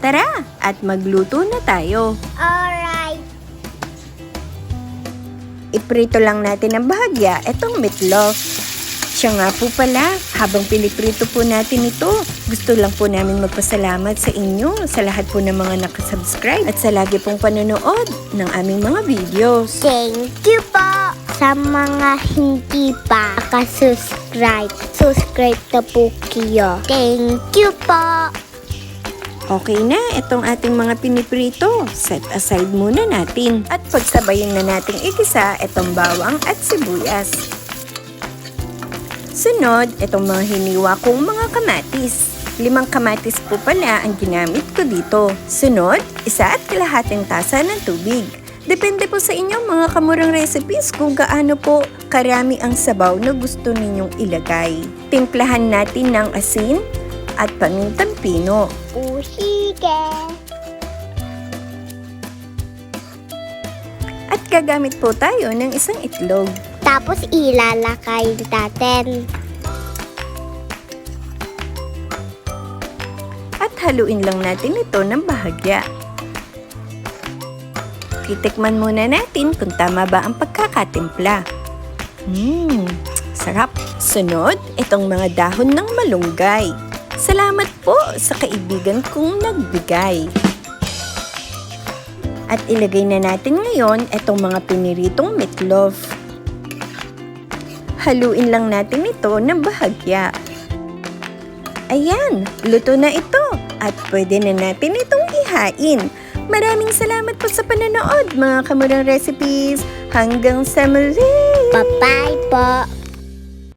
Tara, at magluto na tayo. Alright. Iprito lang natin ng bahagya itong meatloaf. Siya nga po pala, habang piniprito po natin ito, gusto lang po namin magpasalamat sa inyo, sa lahat po ng mga nakasubscribe at sa lagi pong panonood ng aming mga videos. Thank you po sa mga hindi pa nakasubscribe. Subscribe na po kayo. Thank you po. Okay na, itong ating mga piniprito. Set aside muna natin. At pagsabayin na nating igisa itong bawang at sibuyas. Sunod, itong mga hiniwa kong mga kamatis. Limang kamatis po pala ang ginamit ko dito. Sunod, isa at kalahating tasa ng tubig. Depende po sa inyong mga kamurang recipes kung gaano po karami ang sabaw na gusto ninyong ilagay. Timplahan natin ng asin at pamintang pino. Usige. At gagamit po tayo ng isang itlog. Tapos ilalakay natin. At haluin lang natin ito ng bahagya. Titikman muna natin kung tama ba ang pagkakatimpla. Mmm, sarap. Sunod, itong mga dahon ng malunggay. Salamat po sa kaibigan kong nagbigay. At ilagay na natin ngayon itong mga piniritong meatloaf. Haluin lang natin ito ng bahagya. Ayan, luto na ito at pwede na natin itong ihain. Maraming salamat po sa panonood mga kamurang recipes. Hanggang sa muli! Bye-bye po.